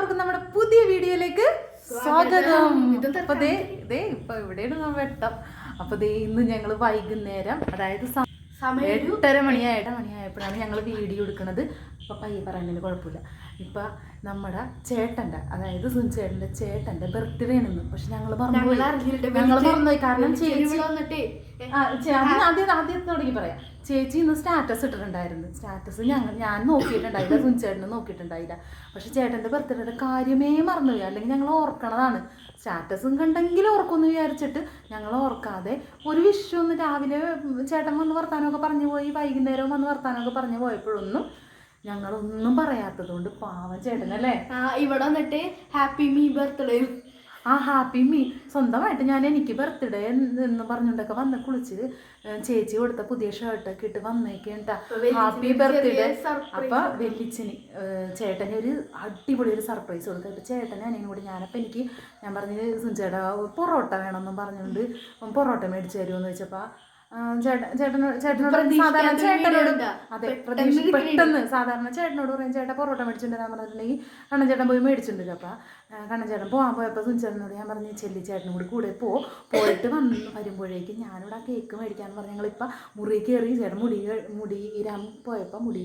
എല്ലാവർക്കും നമ്മുടെ പുതിയ വീഡിയോയിലേക്ക് സ്വാഗതം. അപ്പൊ ദേ ദേ ഇപ്പൊ ഇവിടെയാണ് വെട്ടം. അപ്പൊ ദേ ഇന്ന് ഞങ്ങൾ വൈകുന്നേരം അതായത് സമയം ഒരു എട്ടര മണിയായപ്പോഴാണ് ഞങ്ങൾ വീഡിയോ എടുക്കുന്നത് അപ്പൊ പയ്യെ പറയുന്നതിന് കുഴപ്പമില്ല. ഇപ്പം നമ്മുടെ ചേട്ടന്റെ അതായത് സുനിച്ചേട്ടന്റെ ചേട്ടന്റെ ബർത്ത്ഡേ ആണെന്ന്. പക്ഷെ ഞങ്ങൾ പറഞ്ഞു ഞങ്ങൾ പറഞ്ഞു മറന്നുപോയി കാരണം ചേച്ചി ആദ്യം ആദ്യം തുടങ്ങി പറയാം. ചേച്ചി ഇന്ന് സ്റ്റാറ്റസ് ഇട്ടിട്ടുണ്ടായിരുന്നു. സ്റ്റാറ്റസ് ഞങ്ങൾ ഞാൻ നോക്കിയിട്ടുണ്ടായില്ല സുനിച്ചേട്ടനെ നോക്കിയിട്ടുണ്ടായില്ല. പക്ഷെ ചേട്ടന്റെ ബർത്ത്ഡേയുടെ കാര്യമേ മറന്നുപോയി അല്ലെങ്കിൽ ഞങ്ങൾ ഓർക്കണതാണ്. സ്റ്റാറ്റസും കണ്ടെങ്കിൽ ഓർക്കുമെന്ന് വിചാരിച്ചിട്ട് ഞങ്ങൾ ഓർക്കാതെ ഒരു വിഷു ഒന്ന് രാവിലെ ചേട്ടൻ വന്ന് വർത്താനമൊക്കെ പറഞ്ഞു പോയി വൈകുന്നേരം വന്ന് വർത്താനമൊക്കെ പറഞ്ഞു പോയപ്പോഴൊന്നും ഞങ്ങളൊന്നും പറയാത്തത് കൊണ്ട് പാവം ചേട്ടനല്ലേ? ഇവിടെ വന്നിട്ട് ഹാപ്പി മീ ബർത്ത്ഡേ ആ ഹാപ്പി മീ സ്വന്തമായിട്ട് ഞാൻ എനിക്ക് ബർത്ത്ഡേ എന്ന് പറഞ്ഞുകൊണ്ടൊക്കെ വന്ന് കുളിച്ച് ചേച്ചി കൊടുത്ത പുതിയ ഷർട്ടൊക്കെ ഇട്ട് വന്നേക്കേണ്ട ഹാപ്പി ബർത്ത്ഡേ അപ്പൊ വെല്ലിച്ചിന് ചേട്ടനെ ഒരു അടിപൊളി ഒരു സർപ്രൈസ് കൊടുത്തു. അപ്പൊ ചേട്ടനെ അനിയനും കൂടി ഞാനപ്പോൾ എനിക്ക് ഞാൻ പറഞ്ഞ് സുഞ്ചേട്ടാ പൊറോട്ട വേണമെന്നും പറഞ്ഞുകൊണ്ട് പൊറോട്ട മേടിച്ചു തരുമെന്ന് വെച്ചപ്പോൾ ചേട്ടനോട് ചേട്ടനോട് സാധാരണ ചേട്ടനോട് അതെ പെട്ടെന്ന് പ്രതീക്ഷ പെട്ടെന്ന് സാധാരണ ചേട്ടനോട് പറയും ചേട്ടാ പൊറോട്ട മേടിച്ചിട്ടുണ്ടെന്ന് പറഞ്ഞിട്ടുണ്ടെങ്കിൽ കണ്ണൻ ചേട്ടൻ പോയി മേടിച്ചിട്ടുണ്ടല്ലോ അപ്പം. കണ്ണൻ ചേട്ടൻ പോകാൻ പോയപ്പോൾ സുനിച്ചേട്ടനോട് ഞാൻ പറഞ്ഞു ചെല്ലി ചേട്ടനും കൂടി കൂടെ പോ. പോയിട്ട് വന്ന്. വരുമ്പോഴേക്കും ഞാനിവിടെ ആ കേക്ക് മേടിക്കാമെന്ന് പറഞ്ഞ്. ഞങ്ങളിപ്പോൾ മുറി കയറി ചേട്ടൻ മുടി മുടി ഇരാൻ പോയപ്പോൾ മുടി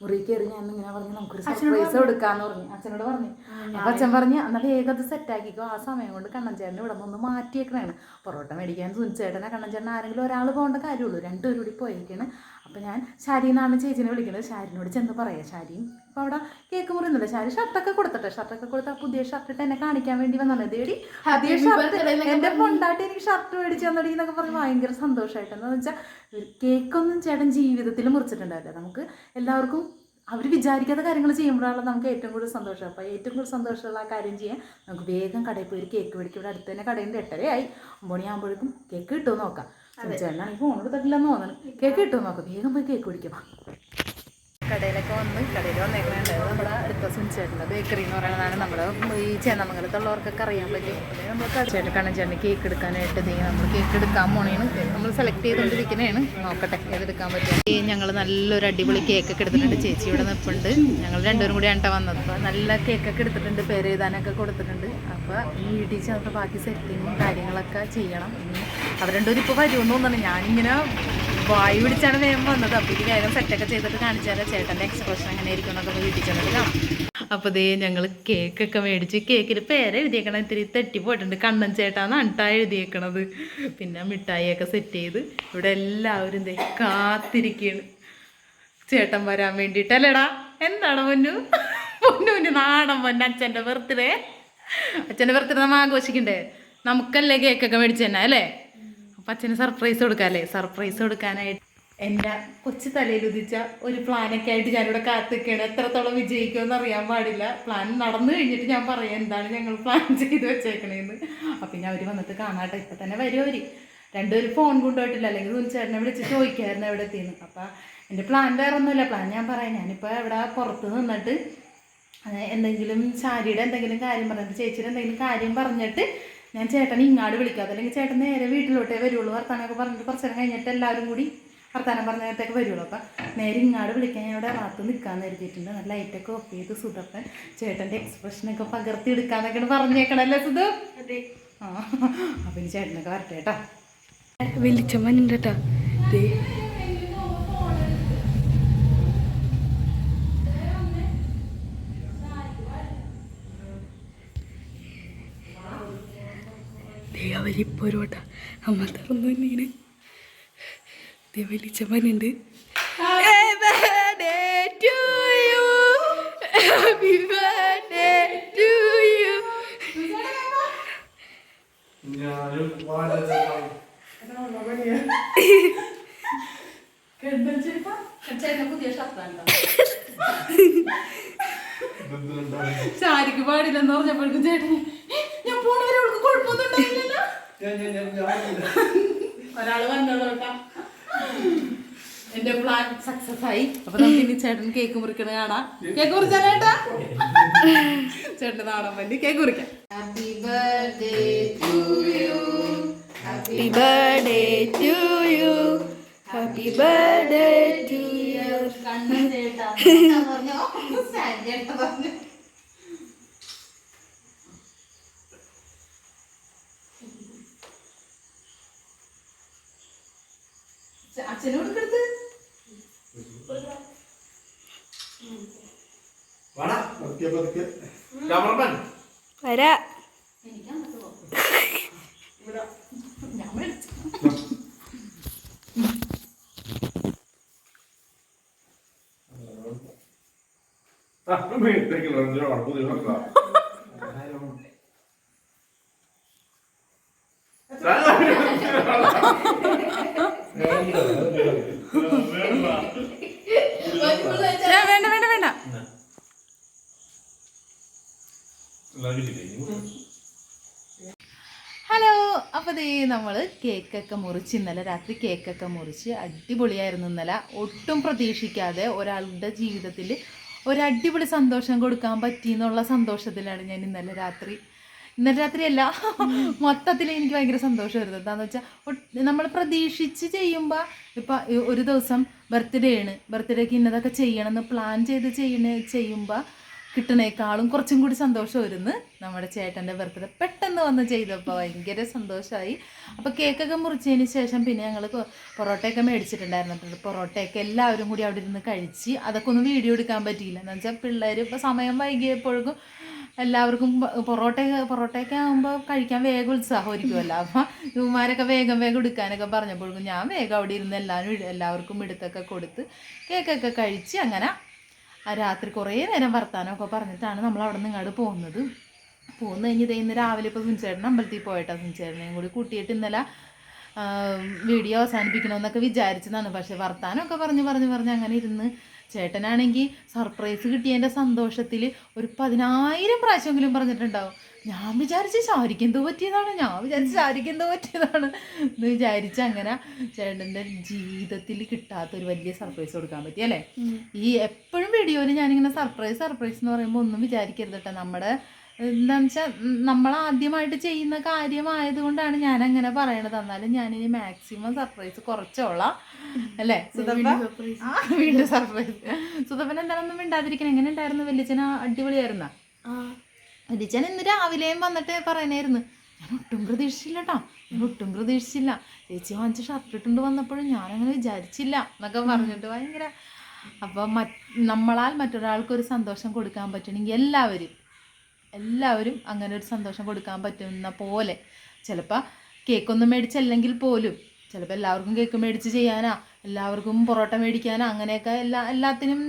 മുറി കയറി ഞാൻ ഇങ്ങനെ പറഞ്ഞു നമുക്കൊരു സർപ്രൈസ് കൊടുക്കാമെന്ന് പറഞ്ഞു? അച്ഛനോട് പറഞ്ഞു. അപ്പം അച്ഛൻ പറഞ്ഞ് എന്നാൽ വേഗം അത് സെറ്റാക്കിക്കോ ആ സമയം കൊണ്ട് കണ്ണൻ ചേട്ടൻ ഇവിടെ നിന്ന് മാറ്റിയേക്കണാണ്. പൊറോട്ട മേടിക്കാൻ സുനിച്ചേട്ടനെ കണ്ണൻ ചേട്ടൻ ആരെങ്കിലും ഒരാൾ പോകേണ്ട കാര്യമുള്ളൂ. രണ്ടുപേരും കൂടി പോയേക്കാണ്. അപ്പം ഞാൻ ഷാരി എന്നാണ് ചേച്ചിനെ വിളിക്കുന്നത് ഷാരിനോട് ചെന്ന് പറയാം. ഷാരിയും അപ്പോൾ അവിടെ കേക്ക് മുറിയുന്നില്ല ഞാൻ ഷർട്ടൊക്കെ കൊടുത്തിട്ട്. ഷർട്ടൊക്കെ കൊടുത്ത് പുതിയ ഷർട്ട് ഇട്ട് എന്നെ കാണിക്കാൻ വേണ്ടി വന്നത്. ദേടി പുതിയ ഷർട്ട് എന്റെ എന്റെ പൊണ്ടാട്ടി എനിക്ക് ഷർട്ട് മേടിച്ച് തന്നടി എന്നൊക്കെ പറഞ്ഞ് ഭയങ്കര സന്തോഷമായിട്ട് എന്താണെന്ന് വെച്ചാൽ കേക്കൊന്നും ചേട്ടൻ ജീവിതത്തിൽ മുറിച്ചിട്ടുണ്ടാവില്ല. നമുക്ക് എല്ലാവർക്കും അവർ വിചാരിക്കാത്ത കാര്യങ്ങൾ ചെയ്യുമ്പോഴാണ് നമുക്ക് ഏറ്റവും കൂടുതൽ സന്തോഷം. അപ്പോൾ ഏറ്റവും കൂടുതൽ സന്തോഷമുള്ള ആ കാര്യം ചെയ്യാൻ നമുക്ക് വേഗം കടയിൽ പോയി ഒരു കേക്ക് മേടിക്കും. ഇവിടെ അടുത്ത് തന്നെ കടയുണ്ട്. എട്ടരയായി. ഒമ്പണിയാകുമ്പോഴേക്കും കേക്ക് കിട്ടുമോ നോക്കാം. ചേട്ടനാണെങ്കിൽ ഫോൺ എടുത്തിട്ടില്ലെന്ന് തോന്നുന്നു കേക്ക് കിട്ടുമോ നോക്കാം. വേഗം പോയി കേക്ക് മേടിക്കാം. കടയിലൊക്കെ വന്ന് കടയിൽ വന്നേക്കുന്നുണ്ട് നമ്മുടെ അടുത്ത സുനിച്ചേട്ടന്റെ ബേക്കറി എന്ന് പറയുന്നതാണ് നമ്മൾ ഈ ചേന്നമംഗലത്തുള്ളവർക്കൊക്കെ അറിയാൻ പറ്റും. നമ്മൾ ചേട്ടൻ കാണാൻ ചേട്ടന് കേക്ക് എടുക്കാനായിട്ട് ഇതെങ്കിൽ നമ്മൾ കേക്ക് എടുക്കാൻ പോണേണ്. നമ്മൾ സെലക്ട് ചെയ്തുകൊണ്ടിരിക്കുന്നതാണ് നോക്കട്ടെ ഏതെടുക്കാൻ പറ്റും. ഈ ഞങ്ങൾ നല്ലൊരു അടിപൊളി കേക്കൊക്കെ എടുത്തിട്ടുണ്ട്. ചേച്ചി ഇവിടെ നിൽപ്പുണ്ട് ഞങ്ങൾ രണ്ടുപേരും കൂടി ആണ്ട വന്നത്. അപ്പോൾ നല്ല കേക്കൊക്കെ എടുത്തിട്ടുണ്ട്. പേര് എഴുതാനൊക്കെ കൊടുത്തിട്ടുണ്ട്. അപ്പോൾ ഈ വീട്ടിൽ ബാക്കി സെറ്റിങ്ങും കാര്യങ്ങളൊക്കെ ചെയ്യണം. അവർ രണ്ടുപേരും ഇപ്പോൾ വരുമെന്ന് തോന്നുന്നുണ്ട്. ഞാനിങ്ങനെ വായു പിടിച്ചാണ് വേഗം വന്നത്. അപ്പോൾ ഇത് വേഗം സെറ്റൊക്കെ ചെയ്തിട്ട് കാണിച്ചാൽ ചേട്ടന്റെ എക്സ്പ്രഷൻ എങ്ങനെ ആയിരിക്കും എന്നൊക്കെ വീട്ടിൽ ചെന്നിട്ട് അപ്പോൾ ദേ ഞങ്ങൾ കേക്കൊക്കെ മേടിച്ച് കേക്കിൽ പേര് എഴുതിയേക്കണം ഇത്തിരി തെറ്റിപ്പോയിട്ടുണ്ട് കണ്ണൻ ചേട്ടാന്ന് കേട്ടോ എഴുതിയേക്കണത്. പിന്നെ മിഠായിയൊക്കെ സെറ്റ് ചെയ്ത് ഇവിടെ എല്ലാവരും ഇതേ കാത്തിരിക്കുകയാണ് ചേട്ടൻ വരാൻ വേണ്ടിയിട്ടല്ലേടാ എന്താണ് പൊന്നു? പൊന്നു പൊന്നു നാടൻ പൊന്നു അച്ഛന്റെ ബർത്ത്ഡേ അച്ഛന്റെ ബർത്ത്ഡേ നമ്മൾ ആഘോഷിക്കണ്ടേ? നമുക്കല്ലേ കേക്കൊക്കെ മേടിച്ചു തന്നെ അല്ലേ? അപ്പം അച്ഛന് സർപ്രൈസ് കൊടുക്കാമല്ലേ സർപ്രൈസ് കൊടുക്കാനായിട്ട് എന്റെ കൊച്ചു തലയിൽ ഉദിച്ച ഒരു പ്ലാനൊക്കെ ആയിട്ട് ഞാനിവിടെ കാത്തിക്കുകയാണ് എത്രത്തോളം വിജയിക്കുമെന്ന് അറിയാൻ പാടില്ല. പ്ലാൻ നടന്നു കഴിഞ്ഞിട്ട് ഞാൻ പറയാം എന്താണ് ഞങ്ങൾ പ്ലാൻ ചെയ്ത് വെച്ചേക്കണേന്ന്? അപ്പം പിന്നെ അവർ വന്നിട്ട് കാണാട്ടെ. ഇപ്പം തന്നെ വരും അവർ രണ്ടുപേരും ഫോൺ കൊണ്ടുപോയിട്ടില്ല. അല്ലെങ്കിൽ ചേട്ടനെ വിളിച്ച് ചോദിക്കായിരുന്നു എവിടെ എത്തിയെന്ന്. അപ്പം എന്റെ പ്ലാൻ വേറെ ഒന്നുമില്ല. പ്ലാൻ ഞാൻ പറയാം. ഞാനിപ്പോൾ ഇവിടെ പുറത്ത് നിന്നിട്ട് എന്തെങ്കിലും ചാരിയുടെ എന്തെങ്കിലും കാര്യം പറഞ്ഞിട്ട് ചേച്ചിയുടെ എന്തെങ്കിലും കാര്യം പറഞ്ഞിട്ട് ഞാൻ ചേട്ടനെ ഇങ്ങാട് വിളിക്കാതെ അല്ലെങ്കിൽ ചേട്ടൻ നേരെ വീട്ടിലോട്ടേ വരുള്ളൂ വർത്താനമൊക്കെ പറഞ്ഞിട്ട് കുറച്ച് നേരം കഴിഞ്ഞിട്ട് എല്ലാവരും കൂടി വർത്താനം പറഞ്ഞിട്ടൊക്കെ വരുള്ളൂ. അപ്പം നേരെ ഇങ്ങാട് വിളിക്കാൻ ഞാൻ ഇവിടെ ഭാഗത്ത് നിൽക്കാമെന്ന് കരുതിയിട്ടുണ്ട്. നല്ല ലൈറ്റൊക്കെ ഓഫ് ചെയ്ത് സുധപ്പൻ ചേട്ടന്റെ എക്സ്പ്രഷനൊക്കെ പകർത്തി എടുക്കാന്നൊക്കെയാണ് പറഞ്ഞേക്കണല്ലേ സുധു? അതെ. ആ അപ്പം ചേട്ടനൊക്കെ വരട്ടെ കേട്ടോ. വെളിച്ചമ്മനുണ്ട് കേട്ടാ ദേ ദേ അവരിപ്പോ ഒരു വട്ട അമ്മ തുറന്നു തന്നെയാണ് ദേ ചാരിക്ക് പാടില്ലെന്ന് പറഞ്ഞപ്പോഴേക്കും to you. ഞാനും വളരെ പുതിയ ഷർട്ടാണ് ശാരിക്ക് പാടില്ലെന്ന് പറഞ്ഞപ്പോഴേക്കും ചേട്ടന് ഞാൻ പോണവരെ അവൾക്ക് കുഴപ്പമൊന്നും ഉണ്ടായില്ലല്ലോ ഒരാൾ വന്നോളൂ കേട്ടോ. എന്റെ പ്ലാൻ സക്സസ് ആയി. അപ്പൊ നമുക്ക് ഇനി ചേട്ടൻ കേക്ക് മുറിക്കണ കാണാം. കേക്ക് മുറിച്ചാലേട്ടാ ചേട്ടൻ നാടൻ വേണ്ടി cake മുറിക്കാം. Happy birthday to you happy birthday to you happy birthday to you ചേട്ടാ. ചേട്ടാ പറഞ്ഞോ? ചേട്ടാ പറഞ്ഞു. അച്ഛനും കൊടുക്കരുത്. വരാ. ആ മേത്തേക്കുള്ള എന്തിനാ കുഴപ്പം നിങ്ങൾ വെക്കാം. ഏ, വേണ്ട വേണ്ട വേണ്ട എല്ലാവരും ഇല്ലേ? ഇനി ഹലോ അപ്പോൾ ദേ നമ്മൾ കേക്കൊക്കെ മുറിച്ച് ഇന്നലെ രാത്രി കേക്കൊക്കെ മുറിച്ച് അടിപൊളിയായിരുന്നു ഇന്നലെ. ഒട്ടും പ്രതീക്ഷിക്കാതെ ഒരാളുടെ ജീവിതത്തിൽ ഒരു അടിപൊളി സന്തോഷം കൊടുക്കാൻ പറ്റി എന്നുള്ള സന്തോഷത്തിലാണ് ഞാൻ ഇന്നലെ രാത്രി. ഇന്നലെ രാത്രിയല്ല മൊത്തത്തിൽ എനിക്ക് ഭയങ്കര സന്തോഷമായിരുന്നു എന്താണെന്ന് വെച്ചാൽ നമ്മൾ പ്രതീക്ഷിച്ച് ചെയ്യുമ്പോൾ ഇപ്പം ഒരു ദിവസം ബർത്ത്ഡേ ആണ്. ബർത്ത്ഡേക്ക് ഇന്നതൊക്കെ ചെയ്യണമെന്ന് പ്ലാൻ ചെയ്ത് ചെയ്യണ ചെയ്യുമ്പോൾ കിട്ടണേക്കാളും കുറച്ചും കൂടി സന്തോഷമായിരുന്നു നമ്മുടെ ചേട്ടന്റെ ബർത്ത്ഡേ പെട്ടെന്ന് വന്ന് ചെയ്തപ്പോൾ ഭയങ്കര സന്തോഷമായി അപ്പോൾ കേക്കൊക്കെ മുറിച്ചതിന് ശേഷം പിന്നെ ഞങ്ങൾ പൊറോട്ടയൊക്കെ മേടിച്ചിട്ടുണ്ടായിരുന്നു പൊറോട്ടയൊക്കെ എല്ലാവരും കൂടി അവിടെ ഇരുന്ന് കഴിച്ച് അതൊക്കെ ഒന്നും വീഡിയോ എടുക്കാൻ പറ്റിയില്ല. എന്ന് വെച്ചാൽ പിള്ളേർ ഇപ്പോൾ സമയം വൈകിയപ്പോഴേക്കും എല്ലാവർക്കും പൊറോട്ട പൊറോട്ടയൊക്കെ ആകുമ്പോൾ കഴിക്കാൻ വേഗം ഉത്സാഹമായിരിക്കുമല്ലോ അപ്പോൾ ഇവന്മാരൊക്കെ വേഗം വേഗം എടുക്കാനൊക്കെ പറഞ്ഞപ്പോഴേക്കും ഞാൻ വേഗം അവിടെ ഇരുന്ന് എല്ലാവരും എല്ലാവർക്കും എടുത്തൊക്കെ കൊടുത്ത് കേക്കൊക്കെ കഴിച്ച് അങ്ങനെ രാത്രി കുറേ നേരം വർത്താനമൊക്കെ പറഞ്ഞിട്ടാണ് നമ്മൾ അവിടെ നിന്ന് ഇങ്ങോട്ട് പോകുന്നത് പോന്നു കഴിഞ്ഞ് ഇന്ന് രാവിലെ ഇപ്പോൾ സുനിച്ചേട്ടൻ അമ്പലത്തിൽ പോയിട്ടാണ് സുനിച്ചേട്ടനെയും കൂടി കൂട്ടിയിട്ട് ഇന്നലെ വീഡിയോ അവസാനിപ്പിക്കണമെന്നൊക്കെ വിചാരിച്ചതാണ്. പക്ഷെ വർത്താനമൊക്കെ പറഞ്ഞ് പറഞ്ഞ് പറഞ്ഞ് അങ്ങനെ ഇരുന്ന് ചേട്ടനാണെങ്കിൽ സർപ്രൈസ് കിട്ടിയതിന്റെ സന്തോഷത്തിൽ ഒരു പതിനായിരം പ്രാവശ്യമെങ്കിലും പറഞ്ഞിട്ടുണ്ടാവും. ഞാൻ വിചാരിച്ച് ശാരിക്ക് എന്തോ പറ്റിയതാണ് ഞാൻ വിചാരിച്ച് ശാരിക്ക് എന്തോ പറ്റിയതാണ് എന്ന് വിചാരിച്ച് അങ്ങനെ ചേട്ടന്റെ ജീവിതത്തിൽ കിട്ടാത്ത ഒരു വലിയ സർപ്രൈസ് കൊടുക്കാൻ പറ്റി അല്ലേ? ഈ എപ്പോഴും വീഡിയോയിൽ ഞാനിങ്ങനെ സർപ്രൈസ് സർപ്രൈസ് എന്ന് പറയുമ്പോൾ ഒന്നും വിചാരിക്കരുത് കേട്ടോ നമ്മുടെ എന്താണെന്ന് വെച്ചാൽ നമ്മൾ ആദ്യമായിട്ട് ചെയ്യുന്ന കാര്യമായതുകൊണ്ടാണ് ഞാൻ അങ്ങനെ പറയണത്. എന്നാലും ഞാനിനി മാക്സിമം സർപ്രൈസ് കുറച്ചോളാം അല്ലേ? വീണ്ടും സർപ്രൈസ് സുധപ്പൻ എന്താണെന്നും മിണ്ടാതിരിക്കണം? എങ്ങനെ ഉണ്ടായിരുന്നു? വല്യച്ഛന അടിപൊളിയായിരുന്ന? വല്യച്ഛൻ ഇന്ന് രാവിലെയും വന്നിട്ട് പറയണായിരുന്നു ഞാൻ ഒട്ടും പ്രതീക്ഷിച്ചില്ല കേട്ടോ ഞാൻ ഒട്ടും പ്രതീക്ഷിച്ചില്ല. ചേച്ചി വാങ്ങിച്ച ഷർട്ട് ഇട്ടുണ്ട് വന്നപ്പോഴും ഞാനങ്ങനെ വിചാരിച്ചില്ല എന്നൊക്കെ പറഞ്ഞിട്ട് ഭയങ്കര അപ്പം നമ്മളാൽ നമ്മളാൽ മറ്റൊരാൾക്കൊരു സന്തോഷം കൊടുക്കാൻ പറ്റണമെങ്കിൽ എല്ലാവരും എല്ലാവരും അങ്ങനെ ഒരു സന്തോഷം കൊടുക്കാൻ പറ്റുന്ന പോലെ. ചിലപ്പോൾ കേക്കൊന്നും മേടിച്ചല്ലെങ്കിൽ പോലും ചിലപ്പോൾ എല്ലാവർക്കും കേക്ക് മേടിച്ച് ചെയ്യാനാ എല്ലാവർക്കും പൊറോട്ട മേടിക്കാനാ അങ്ങനെയൊക്കെ എല്ലാ എല്ലാത്തിനും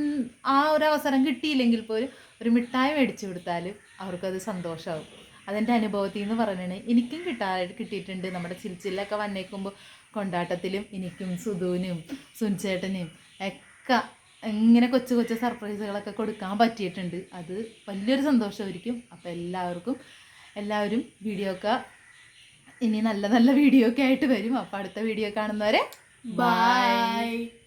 ആ ഒരു അവസരം കിട്ടിയില്ലെങ്കിൽ പോലും ഒരു മിഠായി മേടിച്ചു കൊടുത്താൽ അവർക്കത് സന്തോഷമാവും അതെന്റെ അനുഭവത്തിൽ നിന്ന് പറഞ്ഞാണ് എനിക്കും കിട്ടാ കിട്ടിയിട്ടുണ്ട്. നമ്മുടെ ചിൽച്ചിലൊക്കെ വന്നേക്കുമ്പോൾ കൊണ്ടാട്ടത്തിലും എനിക്കും സുധുവിനും സുൻചേട്ടനും ഒക്കെ ഇങ്ങനെ കൊച്ചു കൊച്ചു സർപ്രൈസുകളൊക്കെ കൊടുക്കാൻ പറ്റിയിട്ടുണ്ട്. അത് വലിയൊരു സന്തോഷമായിരിക്കും അപ്പോൾ എല്ലാവർക്കും എല്ലാവരും വീഡിയോ ഒക്കെ ഇനി നല്ല നല്ല വീഡിയോ ഒക്കെ ആയിട്ട് വരും. അപ്പോൾ അടുത്ത വീഡിയോ കാണുന്നവരെ ബൈ